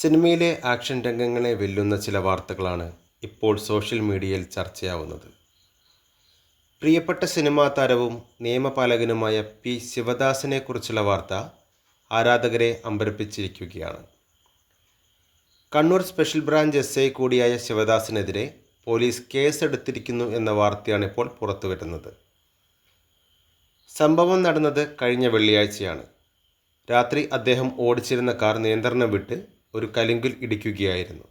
സിനിമയിലെ ആക്ഷൻ രംഗങ്ങളെ വെല്ലുന്ന ചില വാർത്തകളാണ് ഇപ്പോൾ സോഷ്യൽ മീഡിയയിൽ ചർച്ചയാവുന്നത്. പ്രിയപ്പെട്ട സിനിമാ താരവും നിയമപാലകനുമായ പി ശിവദാസനെക്കുറിച്ചുള്ള വാർത്ത ആരാധകരെ അമ്പരപ്പിച്ചിരിക്കുകയാണ്. Kannur special branch S I കൂടിയായ ശിവദാസിനെതിരെ പോലീസ് കേസെടുത്തിരിക്കുന്നു എന്ന വാർത്തയാണ് ഇപ്പോൾ പുറത്തുവരുന്നത്. സംഭവം നടന്നത് കഴിഞ്ഞ വെള്ളിയാഴ്ചയാണ്. രാത്രി അദ്ദേഹം ഓടിച്ചിരുന്ന കാർ നിയന്ത്രണം വിട്ട് ഒരു കലുങ്കിൽ ഇടിക്കുകയായിരുന്നു.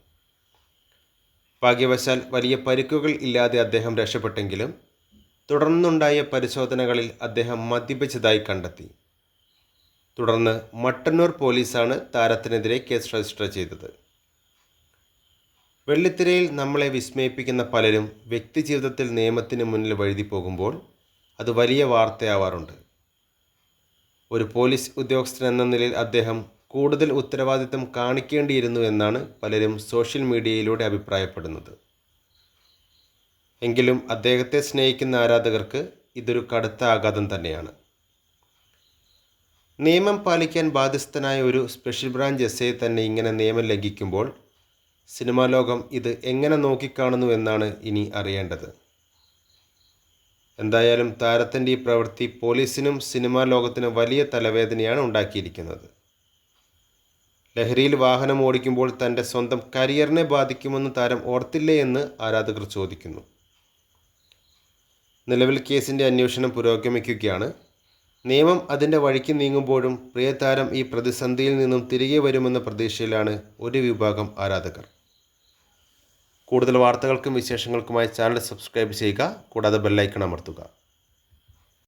ഭാഗ്യവശാൽ വലിയ പരിക്കുകൾ ഇല്ലാതെ അദ്ദേഹം രക്ഷപ്പെട്ടെങ്കിലും തുടർന്നുണ്ടായ പരിശോധനകളിൽ അദ്ദേഹം മദ്യപിച്ചതായി കണ്ടെത്തി. തുടർന്ന് മട്ടന്നൂർ പോലീസാണ് താരത്തിനെതിരെ കേസ് രജിസ്റ്റർ ചെയ്തത്. വെള്ളിത്തിരയിൽ നമ്മളെ വിസ്മയിപ്പിക്കുന്ന പലരും വ്യക്തിജീവിതത്തിൽ നിയമത്തിന് മുന്നിൽ വഴുതി പോകുമ്പോൾ അത് വലിയ വാർത്തയാവാറുണ്ട്. ഒരു പോലീസ് ഉദ്യോഗസ്ഥൻ എന്ന നിലയിൽ അദ്ദേഹം കൂടുതൽ ഉത്തരവാദിത്തം കാണിക്കേണ്ടിയിരുന്നു എന്നാണ് പലരും സോഷ്യൽ മീഡിയയിലൂടെ അഭിപ്രായപ്പെടുന്നത്. എങ്കിലും അദ്ദേഹത്തെ സ്നേഹിക്കുന്ന ആരാധകർക്ക് ഇതൊരു കടുത്ത ആഘാതം തന്നെയാണ്. നിയമം പാലിക്കാൻ ബാധ്യസ്ഥനായ ഒരു സ്പെഷ്യൽ ബ്രാഞ്ച് എസ് ഐ തന്നെ ഇങ്ങനെ നിയമം ലംഘിക്കുമ്പോൾ സിനിമാ ലോകം ഇത് എങ്ങനെ നോക്കിക്കാണുന്നു എന്നാണ് ഇനി അറിയേണ്ടത്. എന്തായാലും താരത്തിന്റെ ഈ പ്രവൃത്തി പോലീസിനും സിനിമാ ലോകത്തിനും വലിയ തലവേദനയാണ് ഉണ്ടാക്കിയിരിക്കുന്നത്. ലഹരിയിൽ വാഹനം ഓടിക്കുമ്പോൾ തന്റെ സ്വന്തം കരിയറിനെ ബാധിക്കുമെന്ന് താരം ഓർത്തില്ലേ എന്ന് ആരാധകർ ചോദിക്കുന്നു. നിലവിൽ കേസിന്റെ അന്വേഷണം പുരോഗമിക്കുകയാണ്. നിയമം അതിന്റെ വഴിക്ക് നീങ്ങുമ്പോഴും പ്രിയതാരം ഈ പ്രതിസന്ധിയിൽ നിന്നും തിരികെ വരുമെന്ന പ്രതീക്ഷയിലാണ് ഒരു വിഭാഗം ആരാധകർ. കൂടുതൽ വാർത്തകൾക്കും വിശേഷങ്ങൾക്കുമായി ചാനൽ സബ്സ്ക്രൈബ് ചെയ്യുക. കൂടാതെ ബെല്ലൈക്കൺ അമർത്തുക.